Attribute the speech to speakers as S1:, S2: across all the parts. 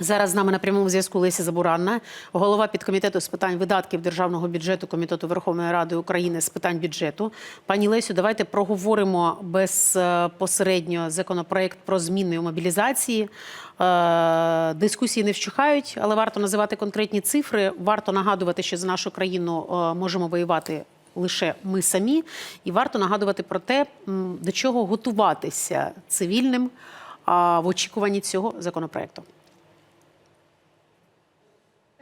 S1: Зараз з нами на прямому зв'язку Леся Забуранна, голова підкомітету з питань видатків державного бюджету Комітету Верховної Ради України з питань бюджету. Пані Лесю, давайте проговоримо безпосередньо законопроект про зміни у мобілізації. Е, Дискусії не вщухають, але варто називати конкретні цифри. Варто нагадувати, що за нашу країну е, можемо воювати лише ми самі, і варто нагадувати про те, до чого готуватися цивільним в очікуванні цього законопроекту.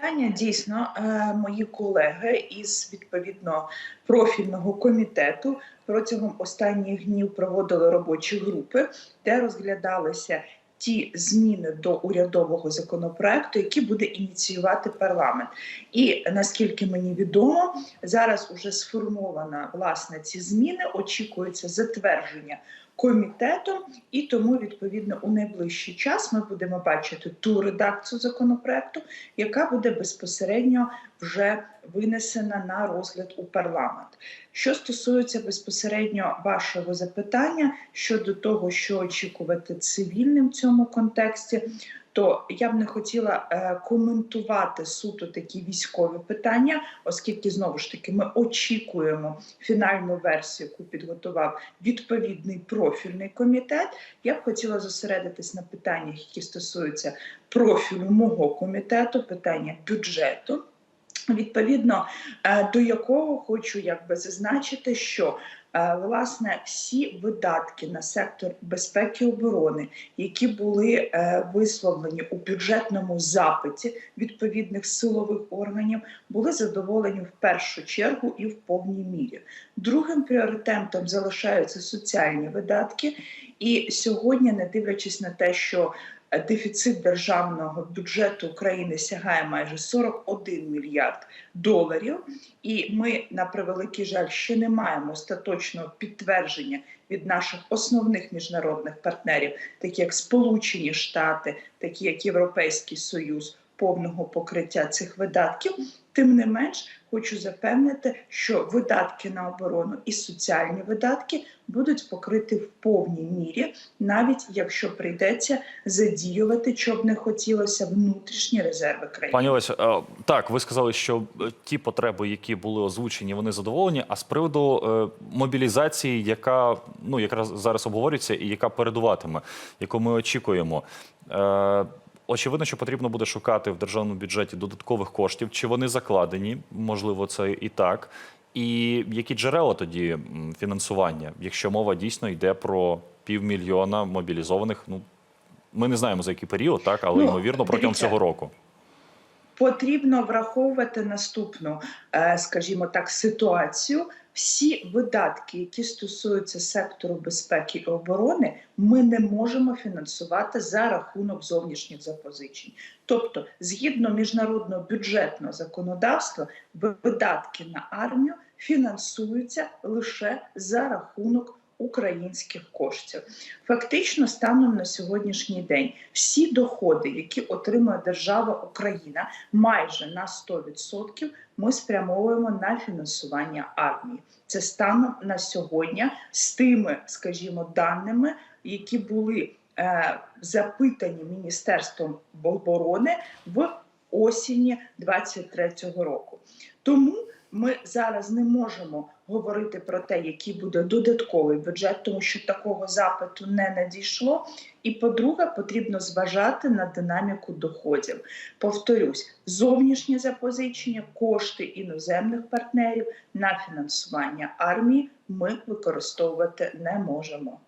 S2: Питання дійсно е, мої колеги із відповідно профільного комітету протягом останніх днів проводили робочі групи, де розглядалися ті зміни до урядового законопроекту, які буде ініціювати парламент. І наскільки мені відомо, зараз уже сформована власне ці зміни. Очікується затвердження комітетом, і тому відповідно у найближчий час ми будемо бачити ту редакцію законопроекту, яка буде безпосередньо вже винесена на розгляд у парламент. Що стосується безпосередньо вашого запитання щодо того, що очікувати цивільним в цьому контексті, то я б не хотіла е, коментувати суто такі військові питання, оскільки знову ж таки ми очікуємо фінальну версію, яку підготував відповідний профільний комітет. Я б хотіла зосередитись на питаннях, які стосуються профілю мого комітету, питання бюджету. Відповідно е, до якого хочу якби зазначити, що е, власне всі видатки на сектор безпеки і оборони, які були е, висловлені у бюджетному запиті відповідних силових органів, були задоволені в першу чергу і в повній мірі. Другим пріоритетом залишаються соціальні видатки, і сьогодні, не дивлячись на те, що Дефіцит державного бюджету України сягає майже 41 мільярд доларів, і ми на превеликий жаль ще не маємо остаточного підтвердження від наших основних міжнародних партнерів, такі як Сполучені Штати, такі як Європейський Союз, повного покриття цих видатків. Тим не менш, хочу запевнити, що видатки на оборону і соціальні видатки будуть покриті в повній мірі, навіть якщо прийдеться задіювати, що б не хотілося, внутрішні резерви країни.
S3: Пані Олесю, е, так ви сказали, що е, ті потреби, які були озвучені, вони задоволені. А з приводу е, мобілізації, яка ну якраз зараз обговорюється, і яка передуватиме, яку ми очікуємо. Очевидно, що потрібно буде шукати в державному бюджеті додаткових коштів. Чи вони закладені? Можливо, це і так. І які джерела тоді фінансування, якщо мова дійсно йде про півмільйона мобілізованих? Ну ми не знаємо за який період, так але
S2: Ну,
S3: ймовірно протягом
S2: дивіться.
S3: цього року.
S2: Потрібно враховувати наступну, е, скажімо так, ситуацію. Всі видатки, які стосуються сектору безпеки і оборони, ми не можемо фінансувати за рахунок зовнішніх запозичень. Тобто, згідно міжнародного бюджетного законодавства, видатки на армію фінансуються лише за рахунок українських коштів. Фактично, станом на сьогоднішній день всі доходи, які отримує держава Україна, майже на 100% ми спрямовуємо на фінансування армії. Це станом на сьогодні з тими, скажімо, даними, які були е, запитані Міністерством оборони в осені 23-го року. Тому ми зараз не можемо говорити про те, який буде додатковий бюджет, тому що такого запиту не надійшло. І по-друге, потрібно зважати на динаміку доходів. Повторюсь, зовнішнє запозичення, кошти іноземних партнерів на фінансування армії ми використовувати не можемо.